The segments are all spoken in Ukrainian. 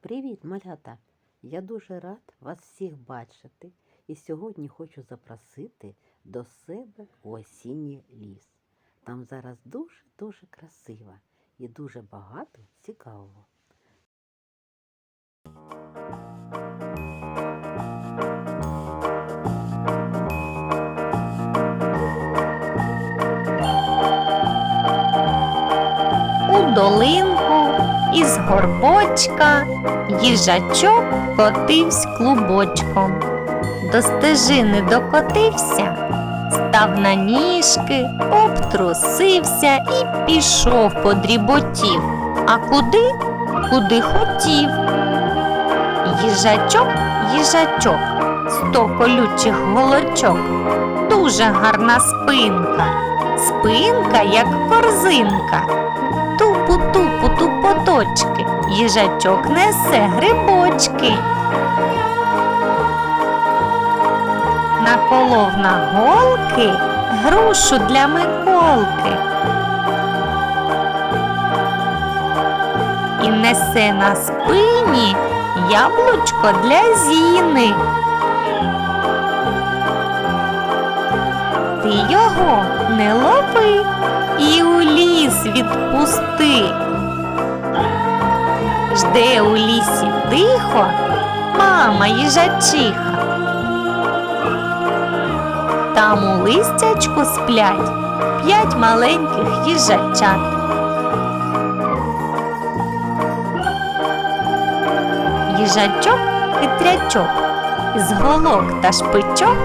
Привіт, малята! Я дуже рад вас всіх бачити і сьогодні хочу запросити до себе у осінній ліс. Там зараз дуже-дуже красиво і дуже багато цікавого. У із горбочка їжачок котивсь клубочком. До стежини докотився, став на ніжки, обтрусився і пішов подріботів. А куди? Куди хотів. Їжачок, їжачок, сто колючих голочок, дуже гарна спинка, спинка, як корзинка. Тупу-тупу їжачок несе грибочки. Наколов на голки грушу для Миколки. І несе на спині яблучко для Зіни. Ти його не лови і у ліс відпусти. Жде у лісі тихо мама їжачиха. Там у листячку сплять п'ять маленьких їжачат. Їжачок хитрячок з голок та шпичок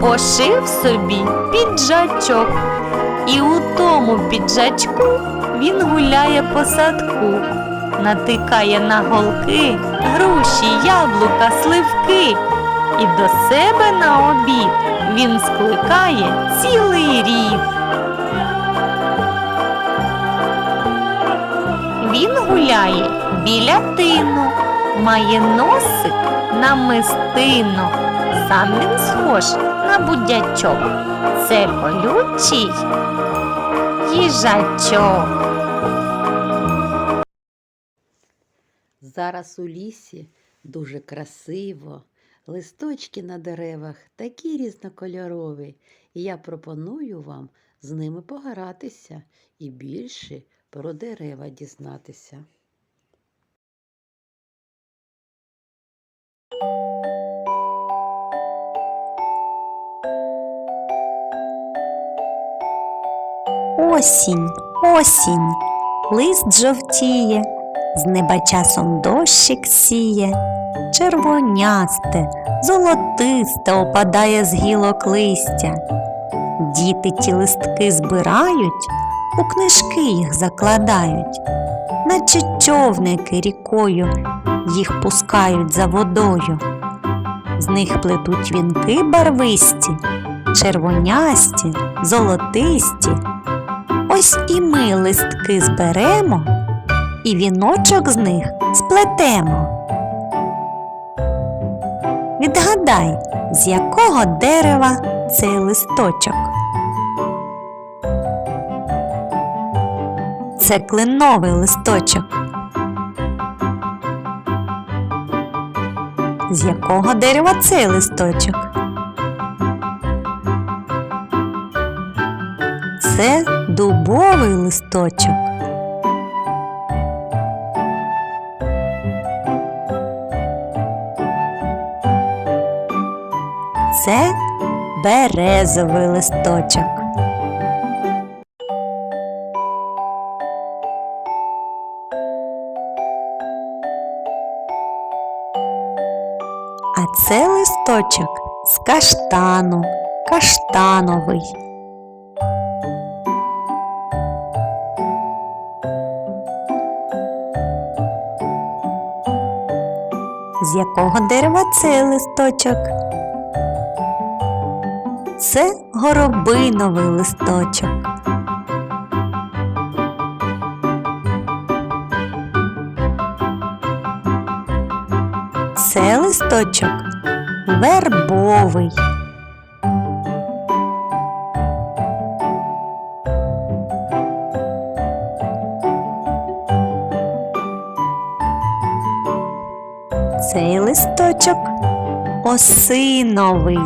пошив собі піджачок. І у тому піджачку він гуляє по садку, натикає на голки, груші, яблука, сливки. І до себе на обід він скликає цілий рів. Він гуляє біля тину, має носик на мистину. Сам він схож на будячок. Це колючий їжачок. Зараз у лісі дуже красиво, листочки на деревах такі різнокольорові, і я пропоную вам з ними погратися і більше про дерева дізнатися. Осінь, осінь, лист жовтіє, з неба часом дощик сіє, червонясте, золотисте опадає з гілок листя. Діти ті листки збирають, у книжки їх закладають, наче човники рікою їх пускають за водою. З них плетуть вінки барвисті, червонясті, золотисті. Ось і ми листки зберемо, і віночок з них сплетемо. Відгадай, з якого дерева цей листочок. Це кленовий листочок. З якого дерева цей листочок? Це дубовий листочок. Це березовий листочок. А це листочок з каштану, каштановий. З якого дерева цей листочок? Це горобиновий листочок. Це листочок вербовий. Цей листочок осиновий.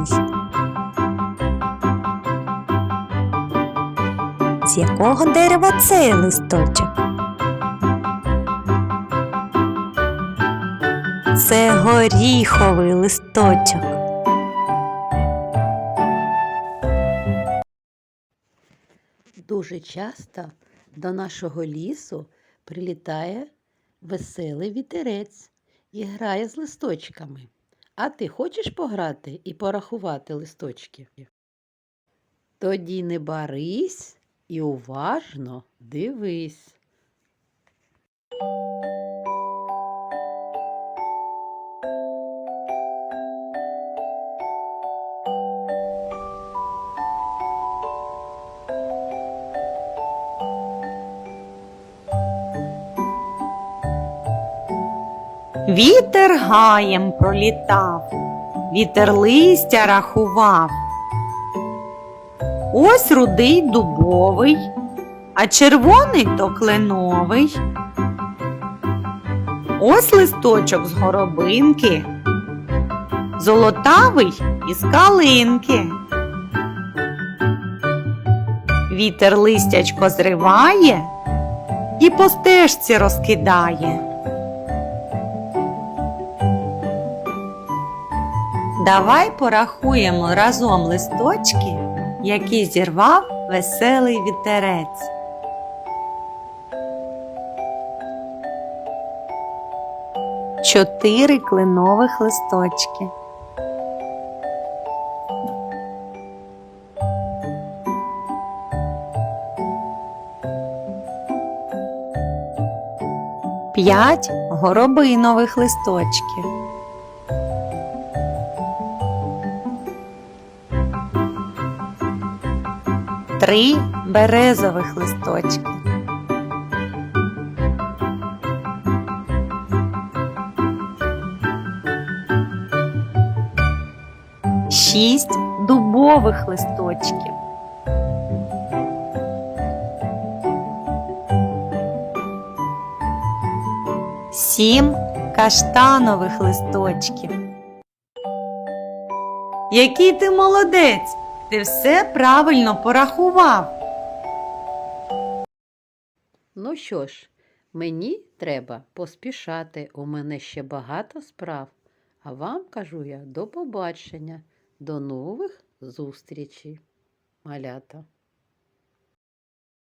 З якого дерева цей листочок? Це горіховий листочок. Дуже часто до нашого лісу прилітає веселий вітерець і грає з листочками. А ти хочеш пограти і порахувати листочки? Тоді не барись і уважно дивись. Вітер гаєм пролітав, вітер листя рахував. Ось рудий дубовий, а червоний то кленовий. Ось листочок з горобинки, золотавий із калинки. Вітер листячко зриває і по стежці розкидає. Давай порахуємо разом листочки, які зірвав веселий вітерець. Чотири кленових листочки. П'ять горобинових листочків. Три березових листочки. Шість дубових листочків. Сім каштанових листочків. Який ти молодець! Ти все правильно порахував. Ну що ж, мені треба поспішати. У мене ще багато справ. А вам кажу я до побачення, до нових зустрічей, малята.